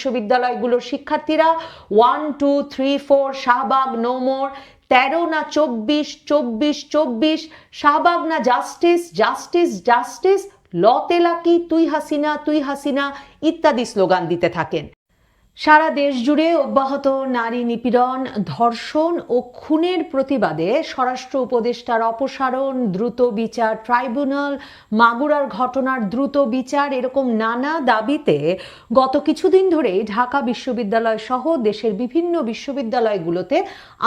বিশ্ববিদ্যালয়গুলোর শিক্ষার্থীরা one two three four Shahbag নোমোর তেরো না চব্বিশ চব্বিশ চব্বিশ, শাহবাগ না জাস্টিস জাস্টিস জাস্টিস ল তেলাকি তুই হাসিনা তুই হাসিনা, ইত্যাদি স্লোগান দিতে থাকেন। সারা দেশ জুড়ে অব্যাহত নারী নিপীড়ন, ধর্ষণ ও খুনের প্রতিবাদে স্বরাষ্ট্র উপদেষ্টার অপসারণ, দ্রুত বিচার, ট্রাইব্যুনাল, মাগুরার ঘটনার দ্রুত বিচার, এরকম নানা দাবিতে গত কিছুদিন ধরেই ঢাকা বিশ্ববিদ্যালয় সহ দেশের বিভিন্ন বিশ্ববিদ্যালয়গুলোতে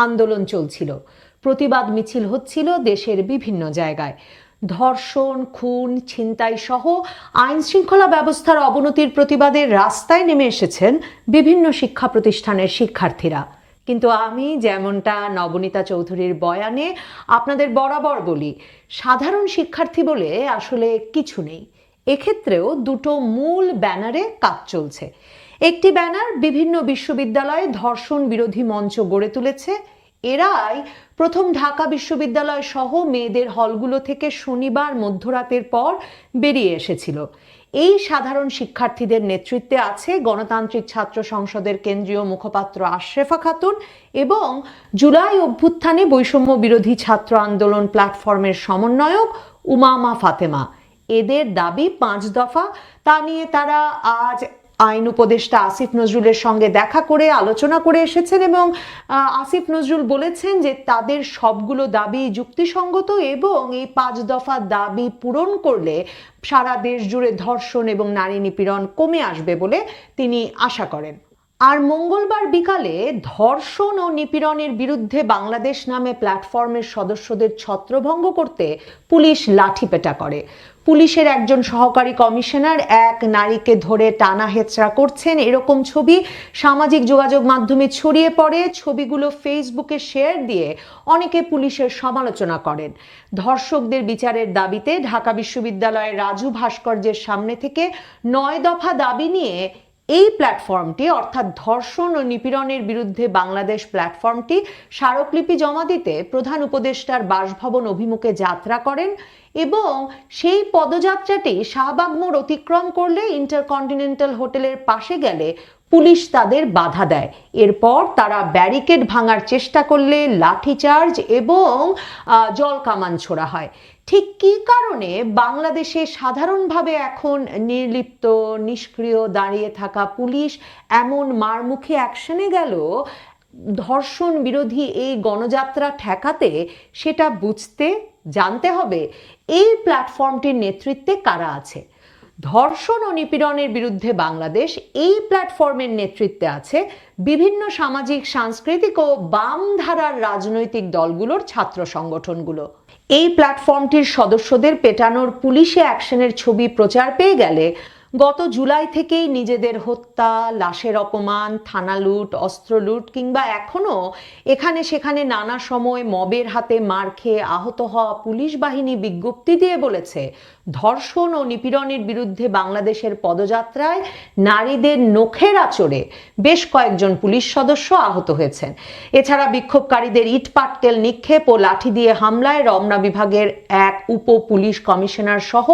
আন্দোলন চলছিল। প্রতিবাদ মিছিল হচ্ছিল দেশের বিভিন্ন জায়গায়। ধর্ষণ, খুন, ছিনতাই সহ আইন শৃঙ্খলা ব্যবস্থার অবনতির প্রতিবাদে রাস্তায় নেমে এসেছেন বিভিন্ন শিক্ষা প্রতিষ্ঠানের শিক্ষার্থীরা। কিন্তু আমি যেমনটা নবনীতা চৌধুরীর বয়ানে আপনাদের বরাবর বলি, সাধারণ শিক্ষার্থী বলে আসলে কিছু নেই। এক্ষেত্রেও দুটো মূল ব্যানারে কাজ চলছে। একটি ব্যানার বিভিন্ন বিশ্ববিদ্যালয়ে ধর্ষণ বিরোধী মঞ্চ গড়ে তুলেছে। এরাই প্রথম ঢাকা বিশ্ববিদ্যালয় সহ মেয়েদের হলগুলো থেকে শনিবার মধ্যরাতের পর বেরিয়ে এসেছিল। এই সাধারণ শিক্ষার্থীদের নেতৃত্বে আছে গণতান্ত্রিক ছাত্র সংসদের কেন্দ্রীয় মুখপাত্র আশরেফা খাতুন এবং জুলাই অভ্যুত্থানে বৈষম্য বিরোধী ছাত্র আন্দোলন প্ল্যাটফর্মের সমন্বয়ক উমামা ফাতেমা। এদের দাবি পাঁচ দফা। তা নিয়ে তারা আজ আইন উপদেষ্টা আসিফ নজরুলের সঙ্গে দেখা করে, আলোচনা করে এসেছেন এবং আসিফ নজরুল বলেছেন যে তাদের সবগুলো দাবি যুক্তিসঙ্গত এবং এই পাঁচ দফা দাবি পূরণ করলে সারা দেশ জুড়ে ধর্ষণ এবং নারী নিপীড়ন কমে আসবে বলে তিনি আশা করেন। আর মঙ্গলবার বিকালে ধর্ষণ ও নিপীড়নের বিরুদ্ধে বাংলাদেশ নামে প্ল্যাটফর্মের সদস্যদের ছত্রভঙ্গ করতে পুলিশ লাঠিপেটা করে। পুলিশের একজন সহকারী কমিশনার এক নারীকে ধরে টানা হেচড়া করছেন। এরকম ছবি সামাজিক যোগাযোগ মাধ্যমে ছড়িয়ে পড়ে। ছবিগুলো ফেসবুকে শেয়ার দিয়ে অনেকে পুলিশের সমালোচনা করেন। ধর্ষকদের বিচারের দাবিতে ঢাকা বিশ্ববিদ্যালয়ের রাজু ভাস্কর্যের সামনে থেকে নয় দফা দাবি নিয়ে এই প্ল্যাটফর্মটি অর্থাৎ ধর্ষণ ও নিপীড়নের বিরুদ্ধে বাংলাদেশ প্ল্যাটফর্মটি স্মারকলিপি জমা দিতে প্রধান উপদেষ্টার বাসভবন অভিমুখে যাত্রা করেন এবং সেই পদযাত্রাটি শাহবাগ মোড় অতিক্রম করলে ইন্টারকন্টিনেন্টাল হোটেলের পাশে গেলে পুলিশ তাদের বাধা দেয়। এরপর তারা ব্যারিকেড ভাঙার চেষ্টা করলে লাঠিচার্জ এবং জল কামান ছোড়া হয়। ঠিক কি কারণে বাংলাদেশে সাধারণভাবে এখন নির্লিপ্ত, নিষ্ক্রিয় দাঁড়িয়ে থাকা পুলিশ এমন মারমুখী অ্যাকশনে গেল? ধর্ষণ বিরোধী এই গণযাত্রা ঠেকাতে সেটা বুঝতে, জানতে হবে। এই প্ল্যাটফর্মটির নেতৃত্বে কারা আছে? ধর্ষণ ও নিপীড়নের বিরুদ্ধে বাংলাদেশ এই প্ল্যাটফর্মের নেতৃত্বে আছে বিভিন্ন সামাজিক, সাংস্কৃতিক ও বাম ধারার রাজনৈতিক দলগুলোর ছাত্র সংগঠনগুলো। এই প্ল্যাটফর্মটির সদস্যদের পেটানোর পুলিশে অ্যাকশনের ছবি প্রচার পেয়ে গেলে গত জুলাই থেকেই নিজেদের হত্যা, লাশের অপমান, থানা লুট, অস্ত্র লুট কিংবা এখনও এখানে সেখানে নানা সময় মবের হাতে মার খেয়ে আহত হওয়া পুলিশ বাহিনী বিজ্ঞপ্তি দিয়ে বলেছে, ধর্ষণ ও নিপীড়নের বিরুদ্ধে বাংলাদেশের পদযাত্রায় নারীদের নখের আচরে বেশ কয়েকজন পুলিশ সদস্য আহত হয়েছেন। এছাড়া বিক্ষোভকারীদের ইট, পাটকেল নিক্ষেপ ও লাঠি দিয়ে হামলায় রমনা বিভাগের এক উপ পুলিশ কমিশনার সহ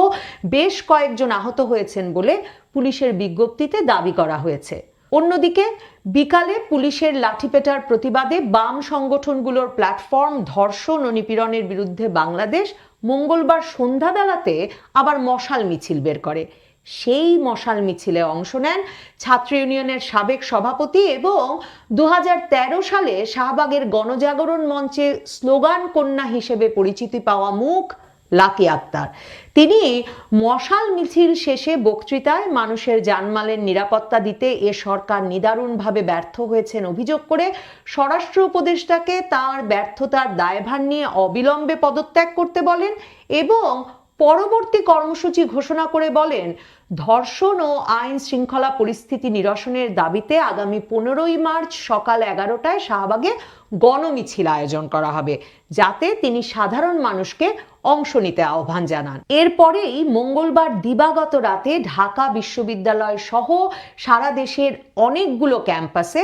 বেশ কয়েকজন আহত হয়েছেন বলে পুলিশের বিজ্ঞপ্তিতে দাবি করা হয়েছে। অন্যদিকে, বিকালে পুলিশের লাঠিপেটার প্রতিবাদে বাম সংগঠনগুলোর প্ল্যাটফর্ম ধর্ষণ ও নিপীড়নের বিরুদ্ধে বাংলাদেশ মঙ্গলবার সন্ধ্যাবেলাতে আবার মশাল মিছিল বের করে। সেই মশাল মিছিলে অংশ নেন ছাত্র ইউনিয়নের সাবেক সভাপতি এবং দু হাজার তেরো সালে শাহবাগের গণজাগরণ মঞ্চে স্লোগান কন্যা হিসেবে পরিচিতি পাওয়া মুখ লাকি আক্তার। তিনি মশাল মিছিল শেষে বক্তৃতায় মানুষের জানমালের নিরাপত্তা দিতে এ সরকার নিদারুণভাবে ব্যর্থ হয়েছেন অভিযোগ করে স্বরাষ্ট্র উপদেষ্টাকে তার ব্যর্থতার দায়ভার নিয়ে অবিলম্বে পদত্যাগ করতে বলেন এবং পরবর্তী কর্মসূচি ঘোষণা করে বলেন, ধর্ষণ ও আইন শৃঙ্খলা পরিস্থিতি নিরসনের দাবিতে আগামী পনেরোই মার্চ সকাল এগারোটায় শাহবাগে গণমিছিল আয়োজন করা হবে, যাতে তিনি সাধারণ মানুষকে অংশ নিতে আহ্বান জানান। এরপরেই মঙ্গলবার দিবাগত রাতে ঢাকা বিশ্ববিদ্যালয় সহ সারা দেশের অনেকগুলো ক্যাম্পাসে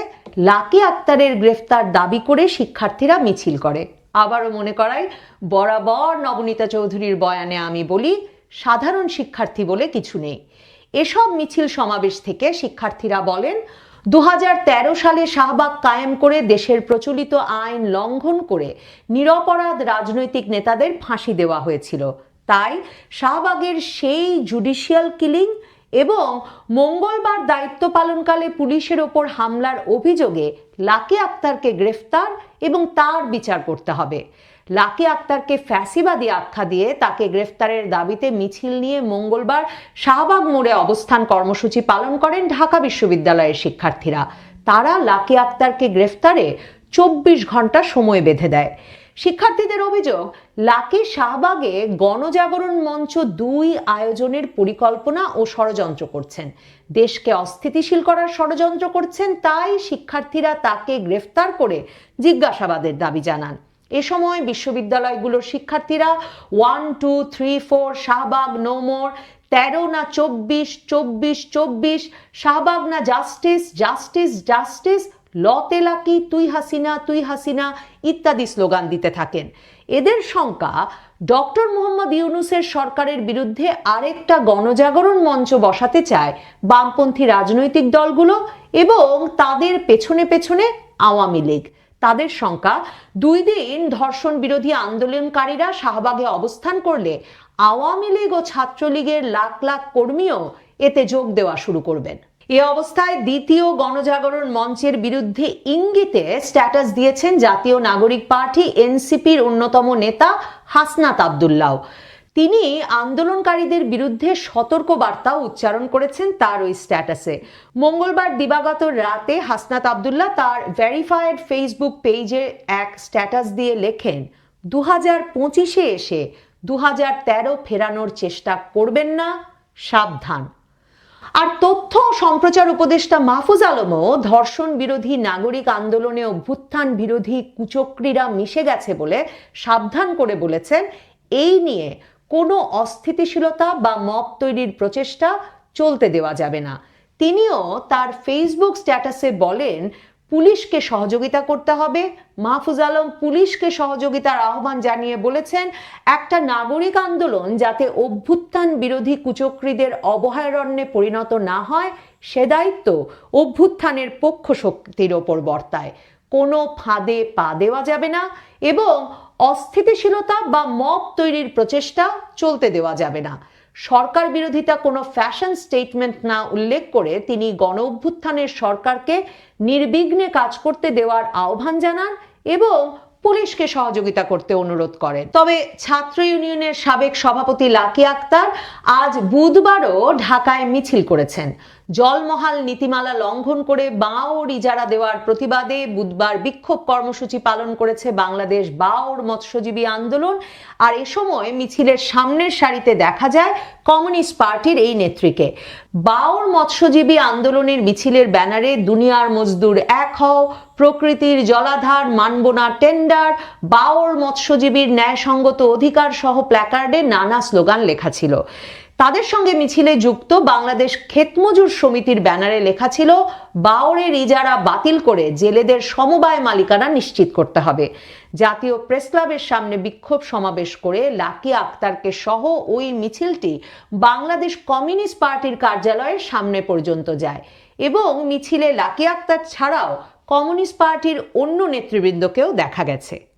লাকি আক্তারের গ্রেফতার দাবি করে শিক্ষার্থীরা মিছিল করে। আবারও মনে করাই, বরাবর নবনীতা চৌধুরীর বয়ানে আমি বলি, সাধারণ শিক্ষার্থী বলে কিছু নেই। এসব মিছিল সমাবেশ থেকে শিক্ষার্থীরা বলেন দু হাজার তেরো সালে শাহবাগ কায়েম করে দেশের প্রচলিত আইন লঙ্ঘন করে নিরপরাধ রাজনৈতিক নেতাদের ফাঁসি দেওয়া হয়েছিল। তাই শাহবাগের সেই জুডিশিয়াল কিলিং এবং মঙ্গলবার দায়িত্ব পালনকালে পুলিশের ওপর হামলার অভিযোগে লাকি আক্তারকে গ্রেফতার এবং তার বিচার করতে হবে। লাকি আক্তারকে ফ্যাসিবাদী আখ্যা দিয়ে তাকে গ্রেফতারের দাবিতে মিছিল নিয়ে মঙ্গলবার শাহবাগ মোড়ে অবস্থান কর্মসূচি পালন করেন ঢাকা বিশ্ববিদ্যালয়ের শিক্ষার্থীরা। তারা লাকি আক্তারকে গ্রেফতারে চব্বিশ ঘণ্টা সময় বেঁধে দেয়। শিক্ষার্থীদের অভিযোগ, লাকি শাহবাগে গণজাগরণ মঞ্চ দুই আয়োজনের পরিকল্পনা ও ষড়যন্ত্র করছেন। দেশকে অস্থিতিশীল করার ষড়যন্ত্র করছেন, তাই শিক্ষার্থীরা তাকে গ্রেফতার করে জিজ্ঞাসাবাদের দাবি জানান। এ সময় বিশ্ববিদ্যালয়গুলোর শিক্ষার্থীরা one two three four Shahbag নোমোর তেরো না চব্বিশ চব্বিশ চব্বিশ, শাহবাগ না জাস্টিস জাস্টিস জাস্টিস ল তেলাকি তুই হাসিনা তুই হাসিনা ইত্যাদি স্লোগান দিতে থাকেন। এদের শঙ্কা, ডক্টর মোহাম্মদ ইউনুসের সরকারের বিরুদ্ধে আরেকটা গণজাগরণ মঞ্চ বসাতে চায় বামপন্থী রাজনৈতিক দলগুলো এবং তাদের পেছনে পেছনে আওয়ামী লীগ। তাদের শঙ্কা, দুই দিন ধর্ষণ বিরোধী আন্দোলনকারীরা শাহবাগে অবস্থান করলে আওয়ামী লীগ ও ছাত্রলীগের লাখ লাখ কর্মীও এতে যোগ দেওয়া শুরু করবেন। এ অবস্থায় দ্বিতীয় গণজাগরণ মঞ্চের বিরুদ্ধে ইঙ্গিতে স্ট্যাটাস দিয়েছেন জাতীয় নাগরিক পার্টি এনসিপির অন্যতম নেতা হাসনাত আবদুল্লাহ। তিনি আন্দোলনকারীদের বিরুদ্ধে সতর্ক বার্তা উচ্চারণ করেছেন তার ওই স্ট্যাটাসে। মঙ্গলবার দিবাগত রাতে হাসনাত আবদুল্লাহ তার ভেরিফাইড ফেসবুক পেজে এক স্ট্যাটাস দিয়ে লেখেন দু হাজার পঁচিশে এসে দু হাজার তেরো ফেরানোর চেষ্টা করবেন না, সাবধান। আর তথ্য সম্প্রচার উপদেষ্টা মাহফুজ আলমও ধর্ষণ বিরোধী নাগরিক আন্দোলনে অভ্যুত্থান বিরোধী কুচক্রীরা মিশে গেছে বলে সাবধান করে বলেছেন। এই নিয়ে কোনো অস্থিতিশীলতা বা মপ তৈরির প্রচেষ্টা চলতে দেওয়া যাবে না। তিনিও তার ফেসবুক স্ট্যাটাসে বলেন পুলিশকে সহযোগিতা করতে হবে। মাহফুজ আলম পুলিশকে সহযোগিতার আহ্বান জানিয়ে বলেছেন, একটা নাগরিক আন্দোলন যাতে অভ্যুত্থান বিরোধী কুচক্রীদের অভয়ারণ্যে পরিণত না হয়, সে দায়িত্ব অভ্যুত্থানের পক্ষ শক্তির ওপর বর্তায়। কোনো ফাঁদে পা দেওয়া যাবে না এবং অস্থিতিশীলতা বা মব তৈরির প্রচেষ্টা চলতে দেওয়া যাবে না। সরকার বিরোধিতা কোনো ফ্যাশন স্টেটমেন্ট না উল্লেখ করে তিনি গণ অভ্যুত্থানের সরকারকে নির্বিঘ্নে কাজ করতে দেওয়ার আহ্বান জানান এবং পুলিশকে সহযোগিতা করতে অনুরোধ করেন। তবে ছাত্র ইউনিয়নের সাবেক সভাপতি লাকি আক্তার আজ বুধবারও ঢাকায় মিছিল করেছেন। জলমহাল নীতিমালা লঙ্ঘন করে বাঁওর ইজারা দেওয়ার প্রতিবাদে বুধবার বিক্ষোভ কর্মসূচি পালন করেছে বাংলাদেশ বাওর মৎস্যজীবী আন্দোলন। আর এ সময় মিছিলের সামনের সারিতে দেখা যায় কমিউনিস্ট পার্টির এই নেত্রীকে। বাওর মৎস্যজীবী আন্দোলনের মিছিলের ব্যানারে দুনিয়ার মজদুর এক হও, প্রকৃতির জলাধার মানব না টেন্ডার বাওর মৎস্যজীবীর ন্যায়সঙ্গত অধিকার সহ প্ল্যাকার্ডে নানা স্লোগান লেখা ছিল। তাদের সঙ্গে মিছিলে যুক্ত বাংলাদেশ ক্ষেতমজুর সমিতির ব্যানারে লেখা ছিল বাওরের ইজারা বাতিল করে জেলেদের সমবায় মালিকানা নিশ্চিত করতে হবে। জাতীয় প্রেস ক্লাবের সামনে বিক্ষোভ সমাবেশ করে লাকি আক্তারকে সহ ওই মিছিলটি বাংলাদেশ কমিউনিস্ট পার্টির কার্যালয়ের সামনে পর্যন্ত যায় এবং মিছিলে লাকি আক্তার ছাড়াও কমিউনিস্ট পার্টির অন্য নেতৃবৃন্দকেও দেখা গেছে।